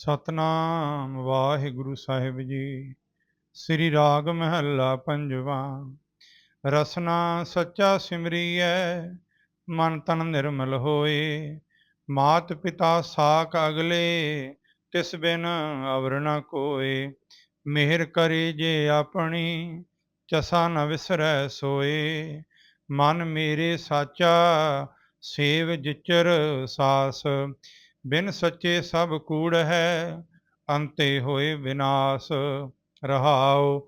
ਸਤਨਾਮ ਵਾਹਿਗੁਰੂ ਸਾਹਿਬ ਜੀ। ਸ੍ਰੀ ਰਾਗ ਮਹੱਲਾ ਪੰਜਵਾ, ਰਸਨਾ ਸੱਚਾ ਸਿਮਰੀਐ, ਮਨ ਤਨ ਨਿਰਮਲ ਹੋਏ। ਮਾਤ ਪਿਤਾ ਸਾਕ ਅਗਲੇ, ਤਿਸ ਬਿਨ ਅਵਰ ਨ ਕੋਏ। ਮਿਹਰ ਕਰੇ ਜੇ ਆਪਣੀ, ਚਸਾ ਨ ਵਿਸਰੈ ਸੋਏ। ਮਨ ਮੇਰੇ ਸਾਚਾ, ਸੇਵ ਜਿਚਰ ਸਾਸ। ਬਿਨ ਸੱਚੇ ਸਭ ਕੂੜ ਹੈ, ਅੰਤੇ ਹੋਏ ਵਿਨਾਸ਼ ਰਹਾਉ।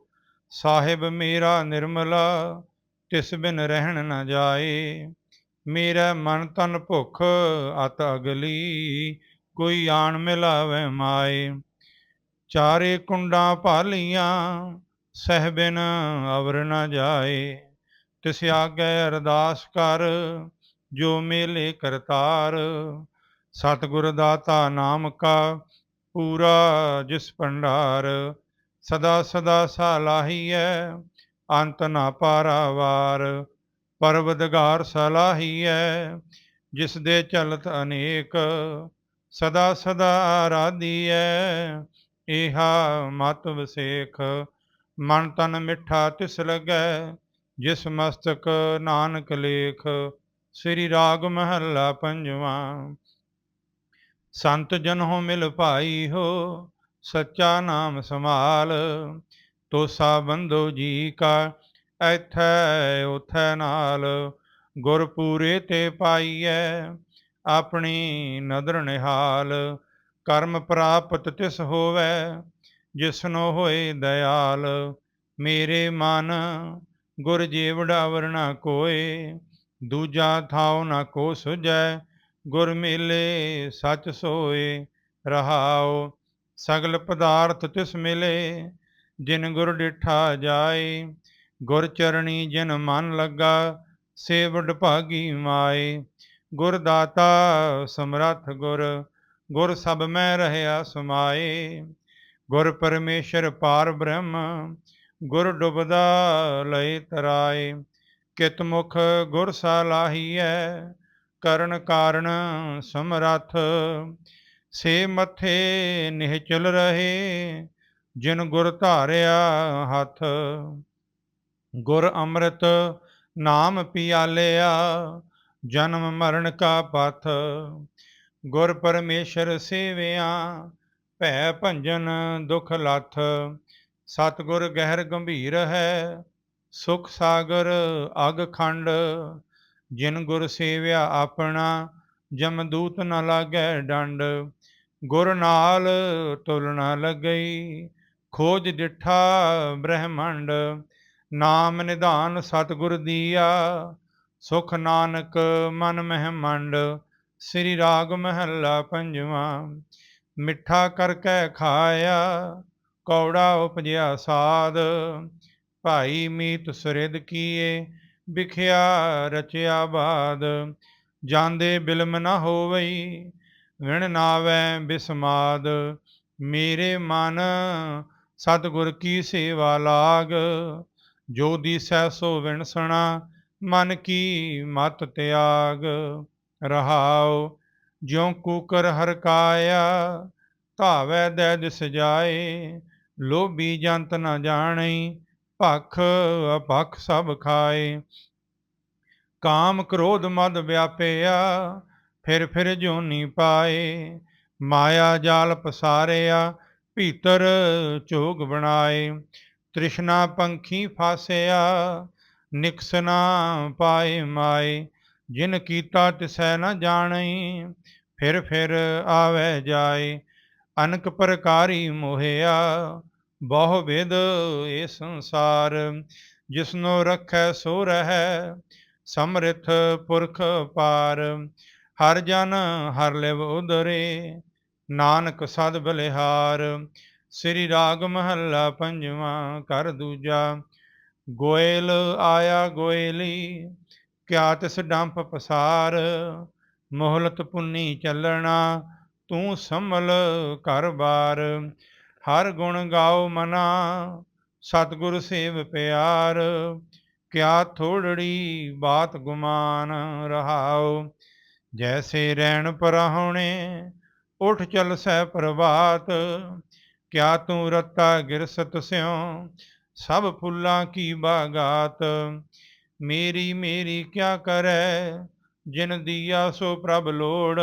ਸਾਹਿਬ ਮੇਰਾ ਨਿਰਮਲਾ, ਤਿਸ ਬਿਨ ਰਹਿਣ ਨਾ ਜਾਏ। ਮੇਰਾ ਮਨ ਤਨ ਭੁਖ, ਅਤ ਅਗਲੀ ਕੋਈ ਆਣ ਮਿਲਾਵੇ ਮਾਏ। ਚਾਰੇ ਕੁੰਡਾਂ ਭਾਲੀਆਂ ਸਹਿਬਿਨ ਅਵਰ ਨਾ ਜਾਏ। ਤਿਸ ਆਗੇ ਅਰਦਾਸ ਕਰ, ਜੋ ਮੇਲੇ ਕਰਤਾਰ ਸਤਿਗੁਰ ਦਾਤਾ ਨਾਮ ਕਾ ਪੂਰਾ ਜਿਸ ਭੰਡਾਰ, ਸਦਾ ਸਦਾ ਸਲਾਹੀਐ ਅੰਤ ਨਾ ਪਾਰਾਵਾਰ ਪਰਵਦਗਾਰ ਸਲਾਹੀਐ ਜਿਸ ਦੇ ਚਲਤ ਅਨੇਕ, ਸਦਾ ਸਦਾ ਆਰਾਧੀਐ। ਇਹਾ ਮਤ ਵਸੇਖ, ਮਨ ਤਨ ਮਿੱਠਾ ਤਿਸ ਲਗੈ, ਜਿਸ ਮਸਤਕ ਨਾਨਕ ਲੇਖ। ਸ੍ਰੀ ਰਾਗ ਮਹੱਲਾ ਪੰਜਵਾਂ ਸੰਤ ਜਨ ਹੋ ਮਿਲ ਭਾਈ ਹੋ, ਸੱਚਾ ਨਾਮ ਸੰਭਾਲ। ਤੋਸਾ ਬੰਧੋ ਜੀ ਕਾ, ਐਥੈ ਉਥੈ ਨਾਲ। ਗੁਰ ਪੂਰੇ ਤੇ ਪਾਈਐ ਆਪਣੀ ਨਦਰ ਨਿਹਾਲ। ਕਰਮ ਪ੍ਰਾਪਤ ਤਿਸ ਹੋਵੇ, ਜਿਸਨੋ ਹੋਏ ਦਇਆਲ। ਮੇਰੇ ਮਨ ਗੁਰ ਜੀਵੜਾ ਵਰਣਾ ਕੋਏ, ਦੂਜਾ ਥਾਉ ਨਾ ਕੋ ਸੁਜੈ ਗੁਰ ਮਿਲੇ ਸਚ ਸੋਏ ਰਹਾਉ, ਸਗਲ ਪਦਾਰਥ ਤਿਸ ਮਿਲੇ, ਜਿਨ ਗੁਰ ਡਿਠਾ ਜਾਏ, ਗੁਰ ਚਰਣੀ ਜਿਨ ਮਨ ਲੱਗਾ ਸੇ ਵਡ ਭਾਗੀ ਮਾਏ। ਗੁਰ ਦਾਤਾ ਸਮਰੱਥ ਗੁਰ ਗੁਰ ਸਭ ਮੈਂ ਰਹਿਆ ਸਮਾਏ। ਗੁਰ ਪਰਮੇਸ਼ਰ ਪਾਰ ਬ੍ਰਹਮ, ਗੁਰ ਡੁਬਦਾ ਲਏ ਤਰਾਏ। ਕਿਤ ਮੁਖ ਗੁਰ ਸਲਾਹੀਐ ਕਰਨ ਕਾਰਨ ਸਮਰੱਥ, ਸੇ ਮੱਥੇ ਨਿਹਚਲ ਰਹੇ, ਜਿਨ ਗੁਰ ਧਾਰਿਆ ਹੱਥ। ਗੁਰ ਅੰਮ੍ਰਿਤ ਨਾਮ ਪਿਆਲਿਆ, ਜਨਮ ਮਰਨ ਕਾ ਪਥ। ਗੁਰ ਪਰਮੇਸ਼ਰ ਸੇਵਿਆ, ਭੈ ਭੰਜਨ ਦੁਖ ਲੱਥ। ਸਤਗੁਰ ਗਹਿਰ ਗੰਭੀਰ ਹੈ, ਸੁਖ ਸਾਗਰ ਅਗ ਖੰਡ। ਜਿਨ ਗੁਰ ਸੇਵਿਆ ਆਪਣਾ ਜਮਦੂਤ ਨ ਲਾਗੈ ਡੰਡ। ਗੁਰ ਨਾਲ ਤੁਲਨਾ ਲੱਗਈ, ਖੋਜ ਡਿਠਾ ਬ੍ਰਹਮੰਡ। ਨਾਮ ਨਿਧਾਨ ਸਤਗੁਰ ਦੀਆ, ਸੁਖ ਨਾਨਕ ਮਨ ਮਹਿਮੰਡ। ਸ੍ਰੀ ਰਾਗ ਮਹੱਲਾ ਪੰਜਵਾਂ, ਮਿੱਠਾ ਕਰਕੇ ਖਾਇਆ, ਕੌੜਾ ਉਪਜਿਆ ਸਾਧ। ਭਾਈ ਮੀਤ ਸੁਰਿਦ ਕੀਏ ਵਿਖਿਆ ਰਚਿਆ ਬਾਦ, ਜਾਂਦੇ ਬਿਲਮ ਨਾ ਹੋਵਈ, ਵਿਣ ਨਾਵੈ ਬਿਸਮਾਦ, ਮੇਰੇ ਮਨ ਸਤਿਗੁਰ ਕੀ ਸੇਵਾ ਲਾਗ, ਜੋ ਦੀਸੈ ਸੋ ਵਿਣਸਣਾ, ਮਨ ਕੀ ਮਤ ਤਿਆਗ, ਰਹਾਉ, ਜਿਉ ਕੂਕਰ ਹਰਕਾਇਆ ਧਾਵੈ ਦੈ ਦਿਸ ਜਾਏ, ਲੋਭੀ ਜੰਤ ਨ ਜਾਣਈ ਭਖ ਅਪਖ ਸਭ ਖਾਏ। ਕਾਮ ਕ੍ਰੋਧ ਮਦ ਵਿਆਪਿਆ, ਫਿਰ ਫਿਰ ਜੋਨੀ ਪਾਏ। ਮਾਇਆ ਜਾਲ ਪਸਾਰਿਆ, ਭੀਤਰ ਝੋਗ ਬਣਾਏ। ਤ੍ਰਿਸ਼ਨਾ ਪੰਖੀ ਫਾਸਿਆ, ਨਿਕਸਨਾ ਪਾਏ ਮਾਏ। ਜਿਨ ਕੀਤਾ ਤਿਸੈ ਨ ਜਾਣਈ ਫਿਰ ਫਿਰ ਆਵੇ ਜਾਏ। ਅਨਕ ਪ੍ਰਕਾਰੀ ਮੋਹਿਆ ਬਹੁ ਵਿਦ ਇਹ ਸੰਸਾਰ, ਜਿਸਨੋ ਰੱਖੈ ਸੋ ਰਹੈ, ਸਮਰਿਥ ਪੁਰਖ ਪਾਰ। ਹਰ ਜਨ ਹਰ ਲਿਵ ਉਦਰੇ, ਨਾਨਕ ਸਦ ਬਲਿਹਾਰ। ਸ੍ਰੀ ਰਾਗ ਮਹੱਲਾ ਪੰਜਵਾਂ ਕਰ ਦੂਜਾ। ਗੋਇਲ ਆਇਆ ਗੋਇਲੀ, ਕਿਆ ਤਿਸ ਡੰਪ ਪਸਾਰ। ਮੋਹਲਤ ਪੁੰਨੀ ਚੱਲਣਾ, ਤੂੰ ਸੰਭਲ ਘਰ ਬਾਰ। ਹਰ ਗੁਣ ਗਾਓ ਮਨਾ, ਸਤਿਗੁਰ ਸੇਵ ਪਿਆਰ, ਕਿਆ ਥੋੜੜੀ ਬਾਤ ਗੁਮਾਨ ਰਹਾਓ। ਜੈਸੇ ਰਹਿਣ ਪਰਹੁਣੇ, ਉਠ ਚਲ ਸਹਿ ਪ੍ਰਭਾਤ, ਕਿਆ ਤੂੰ ਰਤਾ ਗਿਰਸਤ ਸਿਉ, ਸਭ ਫੁੱਲਾਂ ਕੀ ਬਾਗਾਤ। ਮੇਰੀ ਮੇਰੀ ਕਿਆ ਕਰੈ, ਜਿਨ ਦੀਆ ਸੋ ਪ੍ਰਭ ਲੋੜ,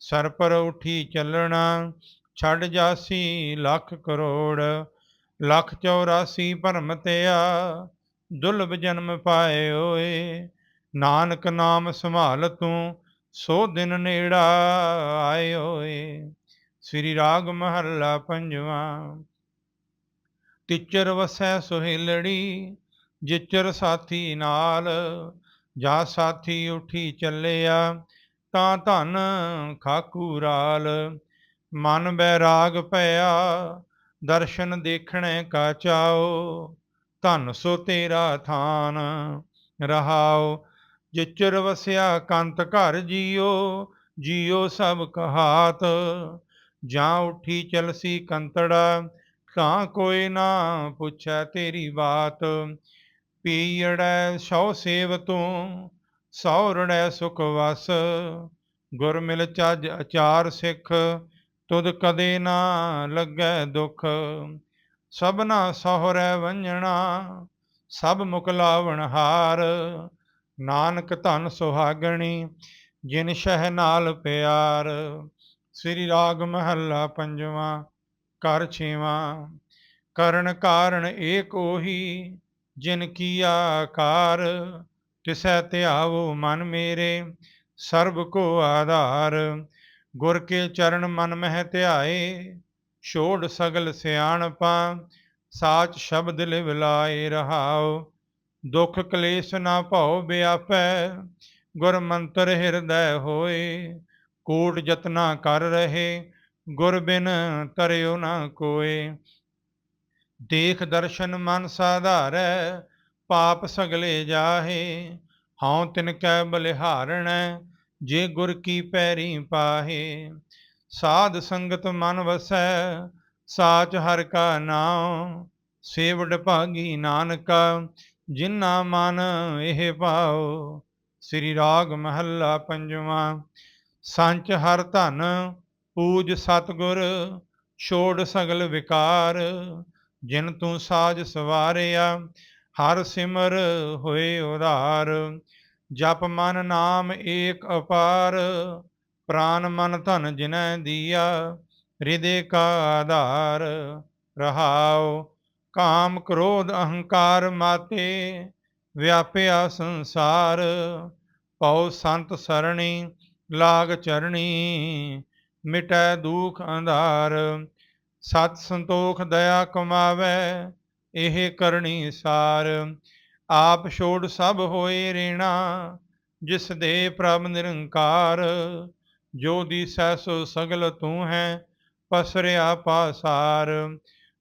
ਸਰ ਪਰ ਉਠੀ ਚੱਲਣਾ ਛੱਡ ਜਾਸੀ ਲੱਖ ਕਰੋੜ, ਲੱਖ 84 ਭਰਮ ਤਿਆ ਦੁਲਬ ਜਨਮ ਪਾਏ ਓਏ। ਨਾਨਕ ਨਾਮ ਸੰਭਾਲ ਤੂੰ, ਸੋ ਦਿਨ ਨੇੜਾ ਆਏ ਓਏ। ਸ੍ਰੀ ਰਾਗ ਮਹੱਲਾ ਪੰਜਵਾਂ, ਤਿਚਰ ਵਸੈ ਸੁਹੇਲੜੀ, ਜਿਚਰ ਸਾਥੀ ਨਾਲ, ਜਾ ਸਾਥੀ ਉਠੀ ਚੱਲਿਆ, ਤਾਂ ਧਨ ਖਾਕੂ ਰਾਲ। ਮਨ ਬੈਰਾਗ ਭਇਆ, ਦਰਸ਼ਨ ਦੇਖਣੇ ਕਾ ਚਾਓ। ਧਨ ਸੋ ਤੇਰਾ ਥਾਨ ਰਹਾਓ। ਜਿਚਰ ਵਸਿਆ ਕੰਤ ਘਰ ਜੀਓ ਜੀਓ ਸਭ ਕਹਾਤ। ਜਾਂ ਉਠੀ ਚਲਸੀ ਕੰਤੜਾ, ਤਾਂ ਕੋਈ ਨਾ ਪੁੱਛੈ ਤੇਰੀ ਬਾਤ। ਪੀੜੈ ਸੋ ਸੇਵ ਤੂੰ ਸੌਰੜੈ ਸੁਖ ਵਸ। ਗੁਰ ਮਿਲ ਚੱਜ ਅਚਾਰ ਸਿੱਖ ਤੁਧ ਕਦੇ ਨਾ ਲੱਗੈ ਦੁਖ, ਸਭਨਾ ਸਹੁਰੈ ਵੰਜਣਾ ਸਭ ਮੁਖ ਹਾਰ। ਨਾਨਕ ਧਨ ਸੁਹਾਗਣੀ, ਜਿਨ ਸ਼ਹਿ ਨਾਲ ਪਿਆਰ। ਸ੍ਰੀ ਰਾਗ ਮਹੱਲਾ ਪੰਜਵਾਂ ਕਰ ਛੇਵਾਂ। ਕਰਨ ਕਾਰਨ ਏਕ ਉਹੀ, ਜਿਨ ਕੀਆ ਆਕਾਰ ਤਿਸੈ ਧਿਆਵੋ ਮਨ ਮੇਰੇ, ਸਰਬ ਕੋ ਆਧਾਰ। ਗੁਰ ਕੇ ਚਰਨ ਮਨ ਮਹਿ ਧਿਆਏ, ਛੋੜ ਸਗਲ ਸਿਆਣਪਾ ਸਾਚ ਸ਼ਬਦ ਲਿਵ ਲਾਏ ਰਹਾਉ। ਦੁਖ ਕਲੇਸ਼ ਨਾ ਭਉ ਬਿਆਪੈ, ਗੁਰ ਮੰਤਰ ਹਿਰਦੈ ਹੋਏ। ਕੋਟ ਜਤਨਾ ਕਰ ਰਹੇ, ਗੁਰ ਬਿਨ ਤਰਿਓ ਨਾ ਕੋਏ। ਦੇਖ ਦਰਸ਼ਨ ਮਨ ਸਾਧਾਰੈ, ਪਾਪ ਸਗਲੇ ਜਾਹੇ। ਹਉ ਤਿਨ ਕੈ ਬਲਿਹਾਰਣੈ ਜੇ ਗੁਰ ਕੀ ਪੈਰੀ ਪਾਹੇ, ਸਾਧ ਸੰਗਤ ਮਨ ਵਸੈ, ਸਾਚ ਹਰ ਕਾ ਨਾਮ ਸੇਵਡ ਭਾਗੀ ਨਾਨਕਾ, ਜਿਨਾ ਮਨ ਇਹ ਪਾਓ ਸ੍ਰੀ ਰਾਗ ਮਹੱਲਾ ਪੰਜਵਾਂ, ਸੰਚ ਹਰ ਧਨ, ਪੂਜ ਸਤਗੁਰ, ਛੋੜ ਸਗਲ ਵਿਕਾਰ, ਜਿਨ ਤੂੰ ਸਾਜ ਸਵਾਰਿਆ, ਹਰ ਸਿਮਰ ਹੋਏ ਉਧਾਰ ਜਪ ਮਨ ਨਾਮ ਏਕ ਅਪਾਰ, ਪ੍ਰਾਨ ਮਨ ਧਨ ਜਿਨੈ ਦੀਆ ਹਿਰਦੇ ਕਾ ਆਧਾਰ, ਰਹਾਉ, ਕਾਮ ਕ੍ਰੋਧ ਅਹੰਕਾਰ ਮਾਤੇ, ਵਿਆਪਿਆ ਸੰਸਾਰ, ਪਉ ਸੰਤ ਸਰਣੀ, ਲਾਗ ਚਰਣੀ, ਮਿਟੈ ਦੁਖ ਅੰਧਾਰ, ਸਤ ਸੰਤੋਖ ਦਇਆ ਕਮਾਵੇ, ਇਹ ਕਰਨੀ ਸਾਰ। ਆਪ ਛੋੜ ਸਭ ਹੋਏ ਰੇਣਾ, ਜਿਸ ਦੇ ਪ੍ਰਭ ਨਿਰੰਕਾਰ। ਜੋ ਦੀ ਸੋ ਸਗਲ ਤੂੰ ਹੈ, ਪਸਰਿਆ ਪਾਸਾਰ।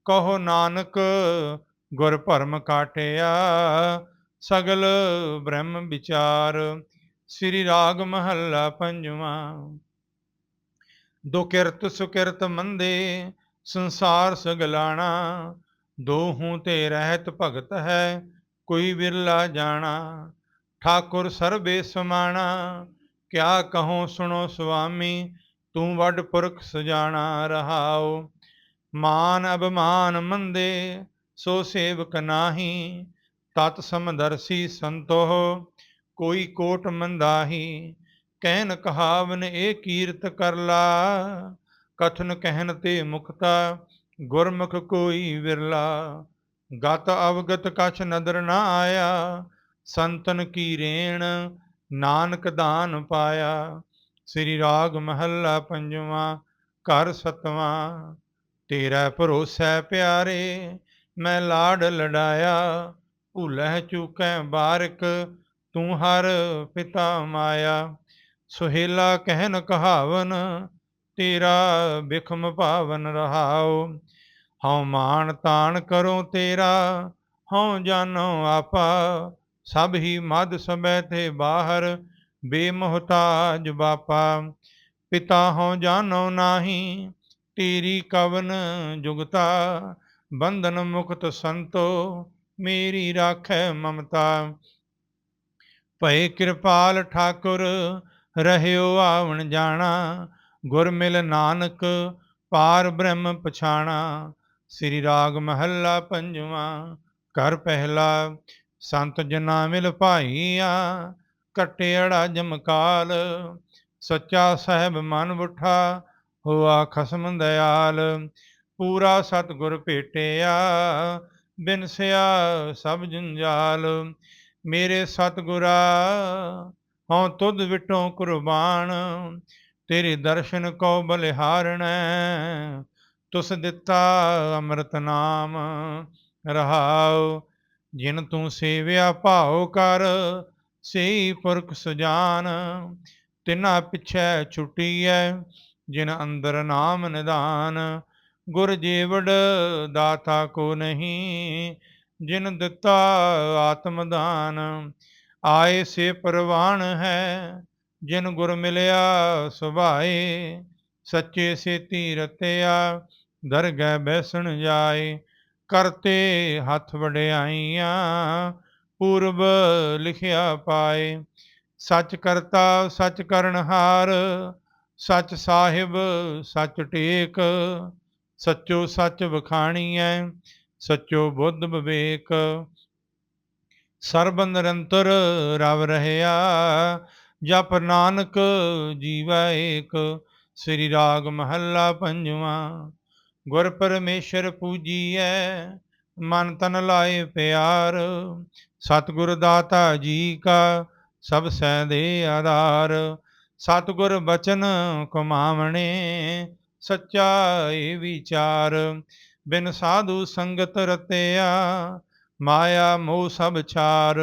ਕਹੋ ਨਾਨਕ, ਗੁਰ ਭਰਮ ਕਾਟਿਆ, ਸਗਲ ਬ੍ਰਹਮ ਵਿਚਾਰ। ਸ੍ਰੀ ਰਾਗ ਮਹੱਲਾ ਪੰਜਵਾਂ। ਦੋ ਕਿਰਤ ਸੁਕਿਰਤ ਮੰਦੇ, ਸੰਸਾਰ ਸਗਲਾਣਾ। ਦੋਹੂ ਤੇ ਰਹਿਤ ਭਗਤ ਹੈ ਕੋਈ ਵਿਰਲਾ ਜਾਣਾ, ਠਾਕੁਰ ਸਰਬੇ ਸਮਾਣਾ। ਕਿਆ ਕਹੋ ਸੁਣੋ ਸੁਆਮੀ, ਤੂੰ ਵੱਡ ਪੁਰਖ ਸਜਾਣਾ ਰਹਾਓ ਮਾਨ ਅਭਮਾਨ ਮੰਦੇ, ਸੋ ਸੇਵਕ ਨਾਹੀ। ਤਤ ਸਮਦਰਸੀ ਸੰਤੋਹ, ਕੋਈ ਕੋਟ ਮੰਦਾਹੀ। ਕਹਿਨ ਕਹਾਵਨ ਇਹ ਕੀਰਤ ਕਰਲਾ ਕਥਨ ਕਹਿਨ ਤੇ ਮੁਕਤਾ। ਗੁਰਮੁਖ ਕੋਈ ਵਿਰਲਾ। ਗਤ ਅਵਗਤ ਕਛ ਨਦਰ ਨਾ ਆਇਆ, ਸੰਤਨ ਕੀ ਰੇਣ ਨਾਨਕ ਦਾਨ ਪਾਇਆ। ਸ੍ਰੀ ਰਾਗ ਮਹੱਲਾ ਪੰਜਵਾਂ, ਘਰ ਸਤਵਾਂ, ਤੇਰਾ ਭਰੋਸਾ ਪਿਆਰੇ, ਮੈਂ ਲਾਡ ਲੜਾਇਆ, ਭੁਲਹਿ ਚੁਕੈ ਬਾਰਕ, ਤੂੰ ਹਰ ਪਿਤਾ ਮਾਇਆ। ਸੁਹੇਲਾ ਕਹਿਨ ਕਹਾਵਨ, ਤੇਰਾ ਬਿਖਮ ਭਾਵਨ ਰਹਾਉ। ਹਉ ਮਾਨ ਤਾਣ ਕਰੋ ਤੇਰਾ, ਹਉ ਜਾਨੋ ਆਪਾ, ਸਭ ਹੀ ਮਦ ਸਬੈ ਤੇ ਬਾਹਰ, ਬੇਮੋਹਤਾਜ ਬਾਪਾ। ਪਿਤਾ ਹਉ ਜਾਨੋ ਨਾਹੀ, ਤੇਰੀ ਕਵਨ ਜੁਗਤਾ, ਬੰਧਨ ਮੁਕਤ ਸੰਤੋ, ਮੇਰੀ ਰਾਖੈ ਮਮਤਾ। ਭਏ ਕਿਰਪਾਲ ਠਾਕੁਰ, ਰਹਿਓ ਆਵਣ ਜਾਣਾ, ਗੁਰ ਮਿਲ ਨਾਨਕ, ਪਾਰ ਬ੍ਰਹਮ ਪਛਾਣਾ। ਸ੍ਰੀ ਰਾਗ ਮਹੱਲਾ ਪੰਜਵਾਂ ਕਰ ਪਹਿਲਾ, ਸੰਤ ਜਨਾ ਮਿਲ ਭਾਈਆ ਕਟਿਆੜਾ ਜਮਕਾਲ ਸੱਚਾ ਸਾਹਿਬ ਮਨ ਬੁੱਠਾ ਹੋਆ ਖਸਮ ਦਇਆਲ, ਪੂਰਾ ਸਤਿਗੁਰ ਭੇਟਿਆ ਬਿਨਸਿਆ ਸਭ ਜੰਜਾਲ, ਮੇਰੇ ਸਤਿਗੁਰਾ, ਹਉ ਤੁਧ ਵਿਟੋਂ ਕੁਰਬਾਨ, ਤੇਰੇ ਦਰਸ਼ਨ ਕੋ ਬਲਿਹਾਰਣੈ ਤੁਸ ਦਿੱਤਾ ਅੰਮ੍ਰਿਤ ਨਾਮ, ਰਹਾਉ, ਜਿਨ ਤੂੰ ਸੇਵਿਆ ਭਾਉ ਕਰ, ਸਈ ਪੁਰਖ ਸੁਜਾਨ, ਤਿਨਾ ਪਿਛੈ ਛੁਟੀਐ, ਜਿਨ ਅੰਦਰ ਨਾਮ ਨਿਦਾਨ, ਗੁਰ ਜੀਵੜ ਦਾਤਾ ਕੋ ਨਹੀਂ, ਜਿਨ ਦਿੱਤਾ ਆਤਮ ਦਾਨ, ਆਏ ਸੇ ਪ੍ਰਵਾਨ ਹੈ, ਜਿਨ ਗੁਰ ਮਿਲਿਆ ਸੁਭਾਏ ਸੱਚੇ ਸੇਤੀ ਰਤਿਆ ਦਰਗਹਿ ਬੈਸਣ ਜਾਏ, ਕਰਤੇ ਹੱਥ ਵਡਿਆਈਆਂ, ਪੂਰਬ ਲਿਖਿਆ ਪਾਏ। ਸੱਚ ਕਰਤਾ, ਸੱਚ ਕਰਨਹਾਰ ਸੱਚ ਸਾਹਿਬ, ਸੱਚ ਟੇਕ, ਸੱਚੋ ਸੱਚ ਵਖਾਣੀਐ, ਸੱਚੋ ਬੁੱਧ ਵਿਵੇਕ। ਸਰਬ ਨਿਰੰਤਰ ਰਵ ਰਹਿਆ, ਜਪ ਨਾਨਕ ਜੀਵੈ ਏਕ। ਸ੍ਰੀ ਰਾਗ ਮਹੱਲਾ ਪੰਜਵਾਂ, ਗੁਰ ਪਰਮੇਸ਼ਰ ਪੂਜੀਐ, ਮਨ ਤਨ ਲਾਏ ਪਿਆਰ, ਸਤਿਗੁਰ ਦਾਤਾ ਜੀ ਕਾ ਸਭ ਸੈ ਦੇ ਆਧਾਰ, ਸਤਿਗੁਰ ਬਚਨ ਕਮਾਵਣੇ, ਸੱਚਾ ਏ ਵਿਚਾਰ, ਬਿਨ ਸਾਧੂ ਸੰਗਤ ਰਤਿਆ, ਮਾਇਆ ਮੋਹ ਸਭ ਛਾਰ,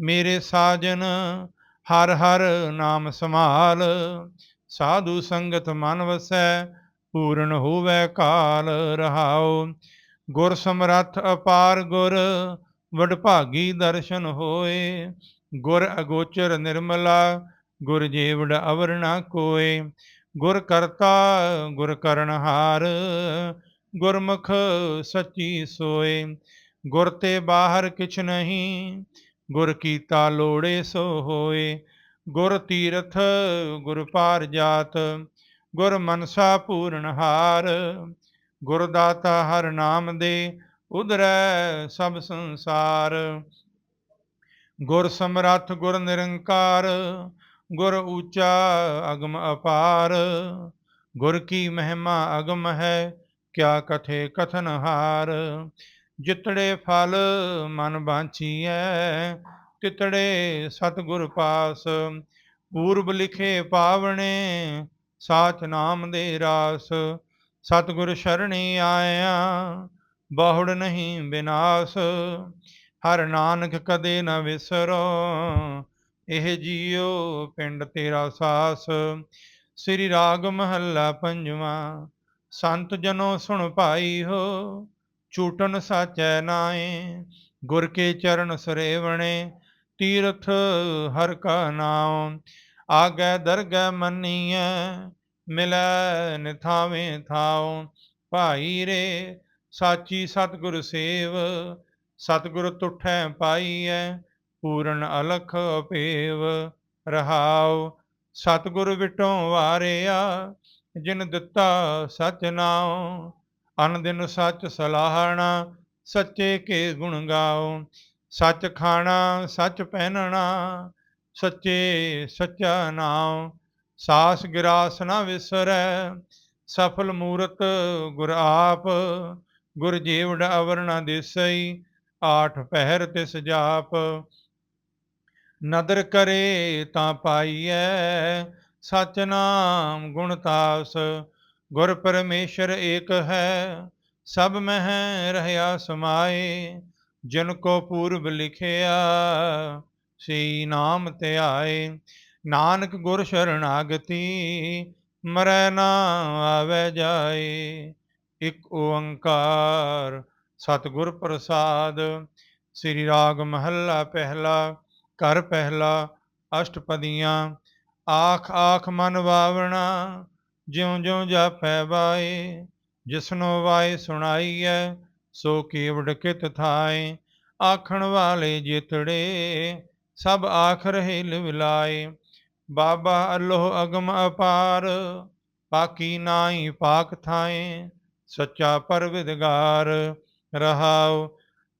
ਮੇਰੇ ਸਾਜਨ ਹਰ ਹਰ ਨਾਮ ਸੰਭਾਲ ਸਾਧੂ ਸੰਗਤ ਮਨ ਵਸੈ, ਪੂਰਨ ਹੋਵੇ ਕਾਲ ਰਹਾਉ। ਗੁਰ ਸਮਰੱਥ ਅਪਾਰ ਗੁਰ ਵਡਭਾਗੀ ਦਰਸ਼ਨ ਹੋਏ। ਗੁਰ ਅਗੋਚਰ ਨਿਰਮਲਾ, ਗੁਰ ਜੀਵੜ ਅਵਰ ਨਾ ਕੋਏ। ਗੁਰ ਕਰਤਾ, ਗੁਰ ਕਰਨਹਾਰ ਗੁਰਮੁਖ ਸੱਚੀ ਸੋਏ। ਗੁਰ ਤੇ ਬਾਹਰ ਕਿਛ ਨਹੀਂ, ਗੁਰ ਕੀਤਾ ਲੋੜੇ ਸੋ ਹੋਏ। ਗੁਰ ਤੀਰਥ, ਗੁਰ ਪਾਰ ਜਾਤ, ਗੁਰ ਮਨਸਾ ਪੂਰਨ ਹਾਰ ਗੁਰ ਦਾਤਾ ਹਰ ਨਾਮ ਦੇ ਉਧਰੈ ਸਭ ਸੰਸਾਰ। ਗੁਰ ਸਮਰੱਥ, ਗੁਰ ਨਿਰੰਕਾਰ, ਗੁਰ ਊਚਾ ਅਗਮ ਅਪਾਰ, ਗੁਰ ਕੀ ਮਹਿਮਾ ਅਗਮ ਹੈ, ਕਿਆ ਕਥੇ ਕਥਨ ਹਾਰ। ਜਿਤੜੇ ਫਲ ਮਨ ਬਾਂਛੀਐ ਤਿਤੜੇ ਸਤਗੁਰ ਪਾਸ, ਪੂਰਬ ਲਿਖੇ ਪਾਵਣੇ, ਸਾਚ ਨਾਮ ਦੇ ਰਾਸ। ਸਤਗੁਰ ਸ਼ਰਣੀ ਆਇਆ, ਬਹੁੜ ਨਹੀਂ ਬਿਨਾਸ਼। ਹਰ ਨਾਨਕ ਕਦੇ ਨਾ ਵਿਸਰੋ, ਇਹ ਜੀਉ ਪਿੰਡ ਤੇਰਾ ਸਾਸ। ਸ੍ਰੀ ਰਾਗ ਮਹੱਲਾ ਪੰਜਵਾਂ, ਸੰਤ ਜਨੋ ਸੁਣ ਭਾਈ ਹੋ ਛੂਟਨ ਸਾਚੈ ਨਾਏ। ਗੁਰ ਕੇ ਚਰਨ ਸਰੇਵਣੇ ਤੀਰਥ ਹਰ ਕਾ ਨਾਮ ਆਗੈ ਦਰਗਹਿ ਮੰਨੀਐ, ਮਿਲੈ ਨਿਥਾਵੇਂ ਥਾਉ। ਭਾਈ ਰੇ, ਸਾਚੀ ਸਤਿਗੁਰ ਸੇਵ, ਸਤਿਗੁਰ ਤੁਠੈ ਪਾਈਐ, ਪੂਰਨ ਅਲਖ ਅਪੇਵ, ਰਹਾਉ। ਸਤਿਗੁਰ ਵਿਟੋਂ ਵਾਰਿਆ, ਜਿਨ ਦਿੱਤਾ ਸਚ ਨਾਉ। ਅਨ ਦਿਨ ਸੱਚ ਸਲਾਹਣਾ, ਸੱਚੇ ਕੇ ਗੁਣ ਗਾਓ ਸੱਚ ਖਾਣਾ, ਸੱਚ ਪਹਿਨਣਾ, ਸੱਚੇ ਸੱਚਾ ਨਾਮ, ਸਾਸ ਗਿਰਾਸ ਨਾ ਵਿਸਰੈ, ਸਫਲ ਮੂਰਤ ਗੁਰ ਆਪ, ਗੁਰ ਜੀਵੜ ਅਵਰਣਾ ਦੇਸਈ, ਆਠ ਪਹਿਰ ਤੇ ਸਜਾਪ ਨਦਰ ਕਰੇ ਤਾਂ ਪਾਈਐ, ਸਚ ਨਾਮ ਗੁਣ ਤਾਸ, ਗੁਰ ਪਰਮੇਸ਼ਰ ਏਕ ਹੈ, ਸਭ ਮਹਿ ਰਹਿਆ ਸਮਾਏ। ਜਿਨ ਕੋ ਪੂਰਬ ਲਿਖਿਆ, ਸਈ ਨਾਮ ਤੇ ਆਏ। ਨਾਨਕ ਗੁਰ ਸ਼ਰਨਾਗਤੀ ਮਰੈ ਨਾ ਆਵੇ ਜਾਏ। ਇਕ ਓੰਕਾਰ ਸਤਿਗੁਰ ਪ੍ਰਸਾਦ, ਸ੍ਰੀ ਰਾਗ ਮਹੱਲਾ ਪਹਿਲਾ, ਘਰ ਪਹਿਲਾ, ਅਸ਼ਟਪਦੀਆਂ, ਆਖ ਆਖ ਮਨ ਵਾਵਣਾ, ਜਿਉ ਜਿਉ ਜਾਪੈ ਵਾਏ, ਜਿਸਨੋ ਵਾਏ ਸੁਣਾਈਐ ਸੋ ਕੀਵੜ ਕਿਤ ਥਾਏ, ਆਖਣ ਵਾਲੇ ਜਿਤੜੇ, ਸਭ ਆਖ ਰਹੇ ਲਿਵਲਾਏ ਬਾਬਾ ਅੱਲੋਹ ਅਗਮ ਅਪਾਰ, ਪਾਕੀ ਨਾਹੀ ਪਾਕ ਥਾਏ, ਸੱਚਾ ਪਰਵਿਦਗਾਰ, ਰਹਾਉ।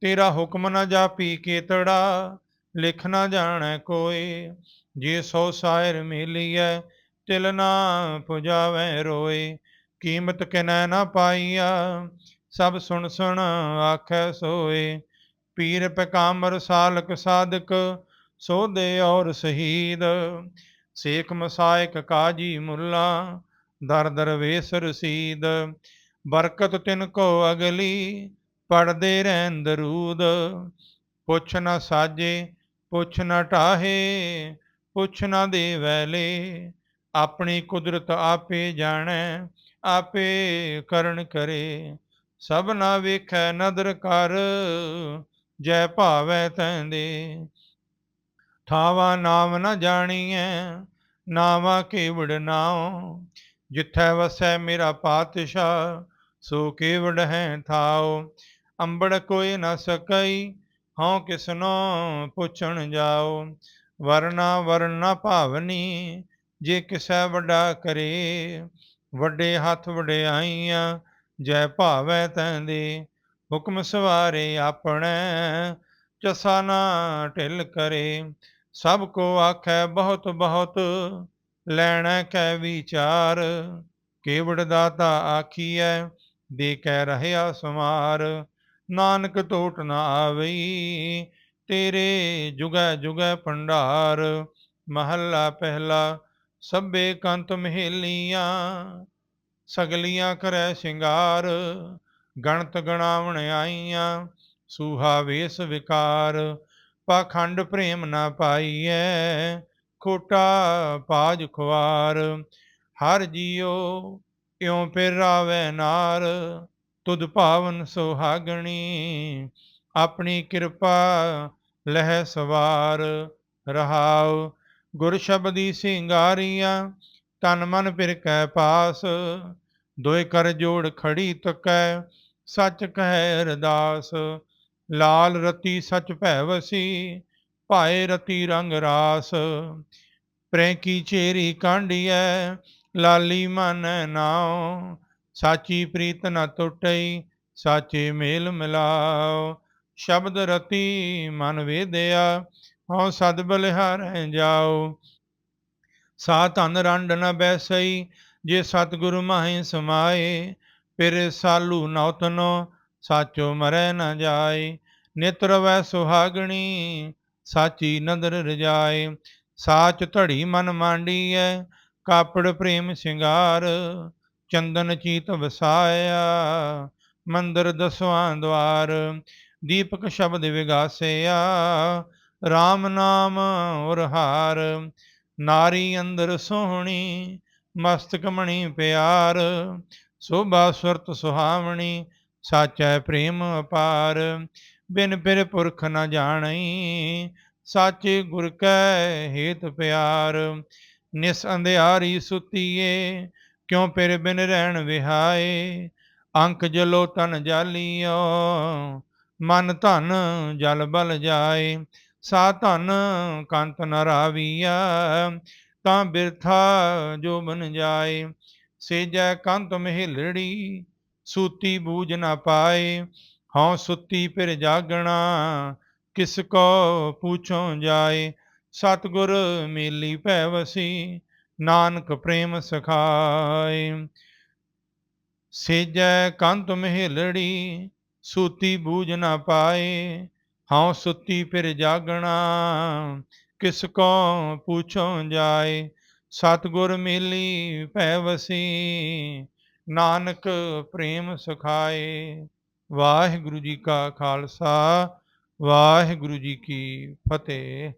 ਤੇਰਾ ਹੁਕਮ ਨ ਜਾਪੀ ਕੇਤੜਾ, ਲਿਖ ਨਾ ਜਾਣੈ ਕੋਏ। ਜੇ ਸੋ ਸਾਇਰ ਮਿਲੀਐ, ਤਿਲ ਨਾ ਪੁਜਾਵੈ ਰੋਏ। ਕੀਮਤ ਕਿਨੈ ਨਾ ਪਾਈਆ ਸਭ ਸੁਣ ਸੁਣ ਆਖੈ ਸੋਏ। ਪੀਰ ਪਕਾਮਰ ਸਾਲਕ ਸਾਧਕ ਸੋਦੇ ਔਰ ਸ਼ਹੀਦ। ਸੇਖ ਮਸਾਇਕ ਕਾਜੀ ਮੁੱਲਾ, ਦਰ ਦਰਵੇਸ ਰਸੀਦ ਬਰਕਤ ਤਿਨ ਕੋ ਅਗਲੀ, ਪੜਦੇ ਰਹਿਣ ਦਰੂਦ ਪੁੱਛ ਨਾ ਸਾਜੇ, ਪੁੱਛ ਨਾ ਢਾਹੇ ਪੁੱਛ ਨਾ ਦੇ ਵੈਲੇ ਆਪਣੀ ਕੁਦਰਤ ਆਪੇ ਜਾਣੈ, ਆਪੇ ਕਰਨ ਕਰੇ। ਸਭ ਨਾ ਵੇਖੈ ਨਦਰ ਕਰ, ਜੈ ਭਾਵੈ ਤੈਂਦੇ ਥਾਵਾ ਨਾਮ ਨ ਜਾਣੀਐ, ਨਾਵਾ ਕੇਵੜ ਨਾਉ। ਜਿੱਥੈ ਵਸੈ ਮੇਰਾ ਪਾਤਸ਼ਾਹ, ਸੋ ਕੇਵੜ ਹੈ ਥਾਉ। ਅੰਬੜ ਕੋਈ ਨਾ ਸਕਈ, ਹਉ ਕਿਸਨੋ ਪੁੱਛਣ ਜਾਓ ਵਰਨਾ ਵਰਨਾ ਭਾਵਨੀ, ਜੇ ਕਿਸੈ ਵੱਡਾ ਕਰੇ, ਵੱਡੇ ਹੱਥ ਵਡਿਆਈਆਂ ਜੈ ਭਾਵੈ ਤੈਂਦੇ ਹੁਕਮ ਸਵਾਰੇ ਆਪਣੇ ਚਸਾ ਨਾ ਢਿਲ ਕਰੇ। ਸਭ ਕੋ ਆਖੈ, ਬਹੁਤ ਬਹੁਤ ਲੈਣਾ ਕੈ ਵਿਚਾਰ, ਕੇਵੜ ਦਾਤਾ ਆਖੀਐ ਦੇ ਕੈ ਰਹਿਆ ਸਮਾਰ ਨਾਨਕ ਟੋਟ ਨਾ ਆਵਈ, ਤੇਰੇ ਜੁਗੈ ਜੁਗੈ ਭੰਡਾਰ। ਮਹੱਲਾ ਪਹਿਲਾ ਸਭੇ ਕੰਤ ਮਹੇਲੀਆਂ ਸਗਲੀਆਂ ਕਰੈ ਸ਼ਿੰਗਾਰ, ਗਣਤ ਗਣਾਵਣ ਆਈਆਂ, ਸੂਹਾ ਵੇਸ ਵਿਕਾਰ। ਪਾਖੰਡ ਪ੍ਰੇਮ ਨਾ ਪਾਈਐ, ਖੋਟਾ ਪਾਜ ਖੁਆਰ। ਹਰ ਜੀਉ ਇਉ ਫਿਰ ਰਾਵੈ ਨਾਰ, ਤੁਧ ਭਾਵਨ ਸੁਹਾਗਣੀ, ਆਪਣੀ ਕਿਰਪਾ ਲਹਿ ਸਵਾਰ। ਰਹਾਉ ਗੁਰ ਸ਼ਬਦੀ ਸਿੰਗਾਰੀਆਂ, ਤਨ ਮਨ ਪਿਰ ਕੈ ਪਾਸ ਦੋਇ ਕਰ ਜੋੜ ਖੜੀ ਤਕੈ, ਸੱਚ ਕਹਿ ਅਰਦਾਸ ਲਾਲ ਰਤੀ ਸਚ ਭੈ ਵਸੀ, ਭਾਏ ਰਤੀ ਰੰਗ ਰਾਸ। ਪ੍ਰੈ ਕੀ ਚੇਰੀ ਕਾਂਡੀਐ ਲਾਲੀ ਮਨ ਨਾਉ। ਸਾਚੀ ਪ੍ਰੀਤ ਨ ਟੁੱਟਈ, ਸਾਚੇ ਮੇਲ ਮਿਲਾਓ ਸ਼ਬਦ ਰਤੀ ਮਨ ਵੇਦਿਆ, ਹਉ ਸਦ ਬਲਿਹਾਰੈ ਜਾਓ ਸਾ ਧਨ ਰੰਡ ਨ ਬੈਸਈ ਜੇ ਸਤਿਗੁਰ ਮਾਹੀ ਸਮਾਏ, ਫਿਰ ਸਾਲੂ ਨੌਤਨੋ ਸਾਚੋ ਮਰੈ ਨਾ ਜਾਏ। ਨਿਤਰ ਵੈ ਸੁਹਾਗਣੀ, ਸਾਚੀ ਨਦਰ ਰਜਾਏ। ਸਾਚ ਧੜੀ ਮਨ ਮਾਂਡੀਐ, ਕਾਪੜ ਪ੍ਰੇਮ ਸਿੰਗਾਰ। ਚੰਦਨ ਚੀਤ ਵਸਾਇਆ, ਮੰਦਰ ਦਸਵਾਂ ਦਵਾਰ। ਦੀਪਕ ਸ਼ਬਦ ਵਿਗਾਸਿਆ RAM ਨਾਮ ਉਰਹਾਰ। ਨਾਰੀ ਅੰਦਰ ਸੋਹਣੀ ਮਸਤਕ ਮਣੀ ਪਿਆਰ, ਸੋਭਾ ਸੁਰਤ ਸੁਹਾਵਣੀ, ਸਾਚੈ ਪ੍ਰੇਮ ਅਪਾਰ। ਬਿਨ ਪਿਰ ਪੁਰਖ ਨ ਜਾਣਈ, ਸਾਚੇ ਗੁਰ ਕੈ ਹੇਤ ਪਿਆਰ। ਨਿਸ ਅੰਧਿਆਰੀ ਸੁਤੀਏ, ਕਿਉ ਪਿਰ ਬਿਨ ਰਹਿਣ ਵਿਹਾਏ? ਅੰਕ ਜਲੋ ਤਨ ਜਾਲੀਓ, ਮਨ ਧਨ ਜਲ ਬਲ ਜਾਏ। ਸਾ ਧਨ ਕੰਤ ਨ ਰਾਵੀਆ ਤਾਂ ਬਿਰਥਾ ਜੋ ਬਨ ਜਾਏ, ਸੇਜੈ ਕੰਤ ਮਹਿਲੜੀ, ਸੂਤੀ ਬੂਝ ਨਾ ਪਾਏ। ਹਉ ਸੁੱਤੀ ਫਿਰ ਜਾਗਣਾ, ਕਿਸ ਕੋ ਪੁੱਛੋ ਜਾਏ। ਸਤਗੁਰ ਮੇਲੀ ਭੈ ਵਸੀ ਨਾਨਕ ਪ੍ਰੇਮ ਸਖਾਏ। ਸੇਜੈ ਕੰਤ ਮਹਿਲੜੀ, ਸੂਤੀ ਬੂਝ ਨਾ ਪਾਏ। ਹਉ ਸੁੱਤੀ ਫਿਰ ਜਾਗਣਾ ਕਿਸ ਕੋ ਪੁੱਛੋ ਜਾਏ? ਸਤਗੁਰ ਮਿਲੀ ਪੈ ਵਸੀ, ਨਾਨਕ ਪ੍ਰੇਮ ਸਖਾਏ। ਵਾਹਿਗੁਰੂ ਜੀ ਕਾ ਖਾਲਸਾ, ਵਾਹਿਗੁਰੂ ਜੀ ਕੀ ਫਤਿਹ।